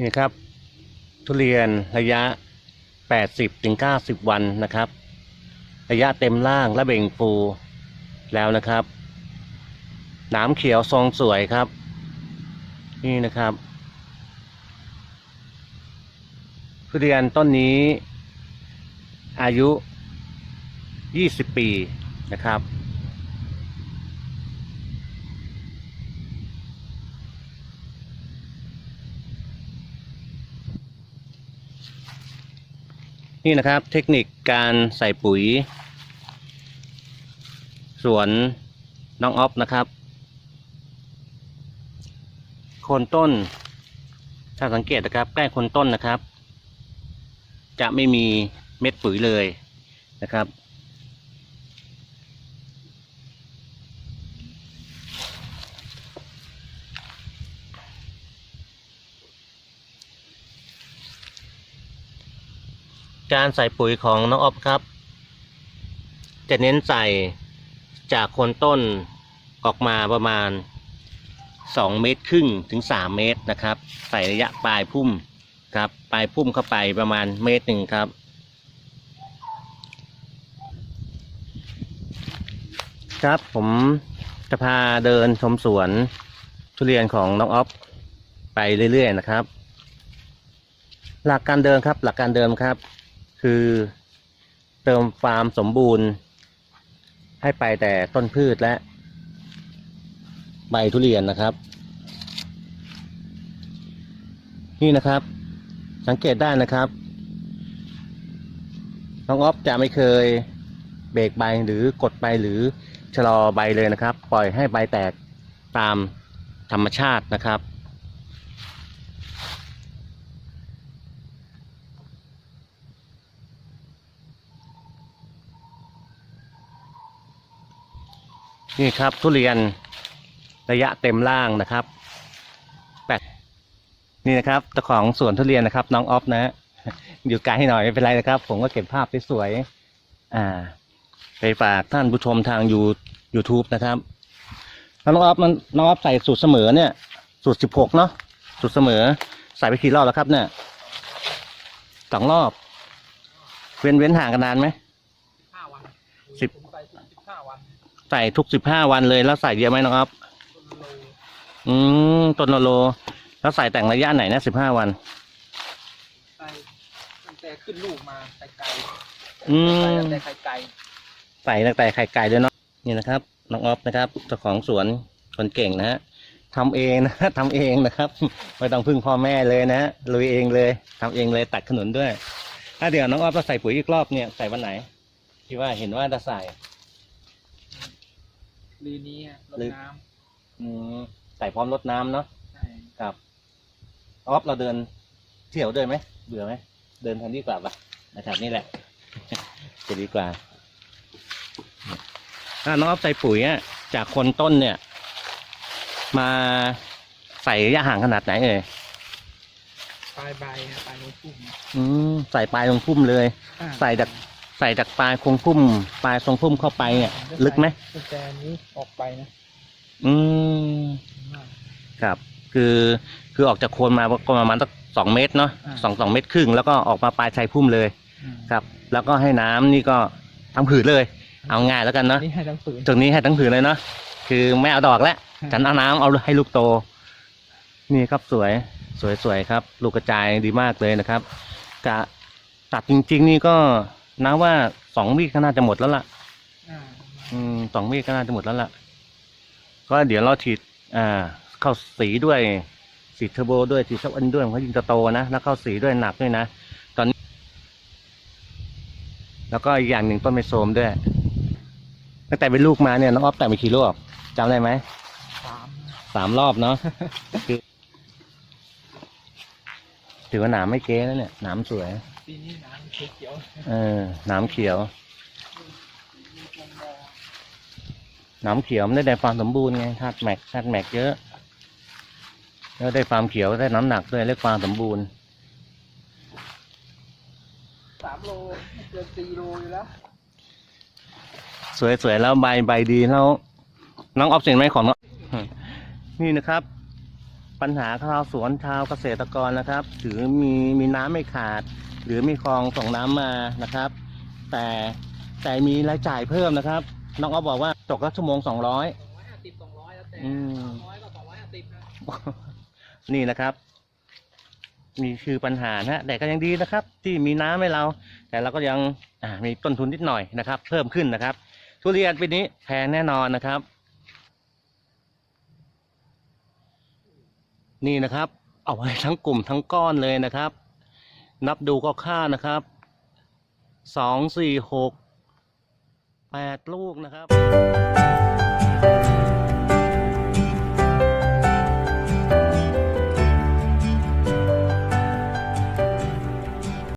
นี่ครับ ทุเรียนระยะ 80-90 วันนะครับ ระยะเต็มล่างและเบ่งฟูแล้วนะครับหนามเขียวทรงสวยครับ นี่นะครับ ทุเรียนต้นนี้อายุ 20 ปีนะครับ นี่นะครับเทคนิคการใส่ปุ๋ย สวนน้องออฟนะครับโคนต้น ถ้าสังเกตนะครับใกล้โคนต้นนะครับ จะไม่มีเม็ดปุ๋ยเลยนะครับ การใส่ปุ๋ยของน้องออฟครับ จะเน้นใส่จากโคนต้นออกมาประมาณ 2 เมตรครึ่งถึง 3 เมตรนะครับ ใส่ระยะปลายพุ่มครับ ปลายพุ่มเข้าไปประมาณเมตรหนึ่งครับ ครับผมจะพาเดินชมสวนทุเรียนของน้องออฟไปเรื่อยๆนะครับ หลักการเดินครับ หลักการเดิมครับ คือเติมฟาร์มสมบูรณ์ ให้ไปแต่ต้นพืชและ ใบทุเรียนนะครับ นี่นะครับ สังเกตได้นะครับน้องออฟจะไม่เคยเบรกใบหรือกดใบหรือชะลอใบเลยนะครับ ปล่อยให้ใบแตกตามธรรมชาตินะครับ นี่ครับทุเรียนระยะเต็มล่างนะครับแปดนี่นะครับเจ้าของสวนทุเรียนนะครับ น้องออฟนะฮะอยู่ไกลให้หน่อยไม่เป็นไรนะครับ ผมก็เก็บภาพสวยๆอ่า ไปฝากท่านผู้ชมทางยูยูทูบนะครับแล้วน้องออฟมันน้องออฟใส่สูตรเสมอเนี่ย สูตรสิบหกเนาะสูตรเสมอ ใส่ไปกี่รอบแล้วครับเนี่ยสองรอบ เว้นเว้นห่างกันนานไหมห้าวันสิบผมไปสิบห้าวัน ใส่ทุกสิบห้าวันเลยแล้วใส่เยอะไหมน้องออฟต้นโลอืมต้นละโล แล้วใส่แต่งระยะไหนนะสิบห้าวันไปตั้งแต่ขึ้นลูกมาไกลไกลอืมตั้งแต่ไกลไกลใส่ตั้งแต่ไข่ไก่ด้วยเนาะนี่นะครับน้องออฟนะครับเจ้าของสวนคนเก่งนะฮะทำเองนะทำเองนะครับไม่ต้องพึ่งพ่อแม่เลยนะฮะลุยเองเลยทำเองเลยตัดขนุนด้วยถ้าเดี๋ยวน้องออฟจะใส่ปุ๋ยอีกรอบเนี่ยใส่วันไหนที่ว่าเห็นว่าจะใส่ ลือนี้อะรดลือน้อืมใส่พร้อมรดน้ำเนาะำใช่ครับออฟเราเดินเที่ยวด้วยไหมเบื่อไหมเดินทางนี้กว่าปะนะครับนี่แหละ จะดีกว่าถ้าน้องออฟใส่ปุ๋ยอะจากคนต้นเนี่ย มาใส่ระยะห่างขนาดไหนเอ่ยปลายใบอะปลายโน้ตปุ่มอืมใส่ปลายตรงพุ่มเลย อ่าใส่จาก ใส่จากปลายคงพุ่ม ปลายทรงพุ่มเข้าไปเนี่ย ลึกไหมตั้งแต่นี้ออกไปนะอืมครับ คือคือออกจากโคนมาก็ประมาณสักสองเมตรเนาะสองสองเมตรครึ่งแล้วก็ออกมาปลายชายพุ่มเลยอืมครับ แล้วก็ให้น้ำนี่ก็ทั้งผืนเลย เอาง่ายแล้วกันเนาะนี่ให้ทั้งฝืนตรงนี้ให้ทั้งผืนเลยเนาะคือไม่เอาดอกแล้วอืมฉันเอาน้ำเอาให้ลูกโต นี่ครับสวยสวยสวยครับ ลูกกระจายดีมากเลยนะครับกะตัดจริง ๆ นี่ก็ นะว่าสองวีคก็น่าจะหมดแล้วล่ะอ่าอืมสองวีคก็น่าจะหมดแล้วล่ะก็เดี๋ยวเราฉีดอ่าเข้าสีด้วยสีเทอร์โบด้วยสีซับอันด้วยมันก็ยิ่งจะโตนะแล้วเข้าสีด้วยหนักด้วยนะตอนนี้ แล้วก็อีกอย่างหนึ่งต้นไมโซมด้วยตั้งแต่เป็นลูกมาเนี่ยน้องออฟแต่งไปกี่รอบจำได้ไหมสามสามรอบเนาะคือ ถือว่าหนามไม่เก๊แล้วเนี่ยหนามสวยปีนี้น้ำเขียวเออหนามเขียวมีพวงดอกหนามเขียวมันได้ได้ความสมบูรณ์ไงธาตุแม็กธาตุแม็กเยอะแล้วได้ความเขียวได้น้ำหนักด้วยได้ความสมบูรณ์สามโลไม่เกินสี่โลอยู่แล้วสวยๆแล้วใบใบดีแล้วน้องออฟเห็นไหมของน้องนี่นะครับ ปัญหาชาวสวนชาวเกษตรกรนะครับถือมีมีน้ำไม่ขาด หรือมีคลองส่งน้ำมานะครับ แต่แต่มีรายจ่ายเพิ่มนะครับน้องอ๊อฟบอกว่าตกละชั่วโมงสองร้อยสองร้อยห้าสิบสองร้อยแล้วแต่อืมสองร้อยก็สองร้อยห้าสิบนะนี่นะครับมีคือปัญหานะฮะแต่ก็ยังดีนะครับ ที่มีน้ำให้เรา แต่เราก็ยังอ่ามีต้นทุนนิดหน่อยนะครับ เพิ่มขึ้นนะครับ ทุเรียนปีนี้แพงแน่นอนนะครับ นี่นะครับ เอาไว้ทั้งกลุ่มทั้งก้อนเลยนะครับ นับดูก็ค่านะครับสองสี่หกแปดลูกนะครับ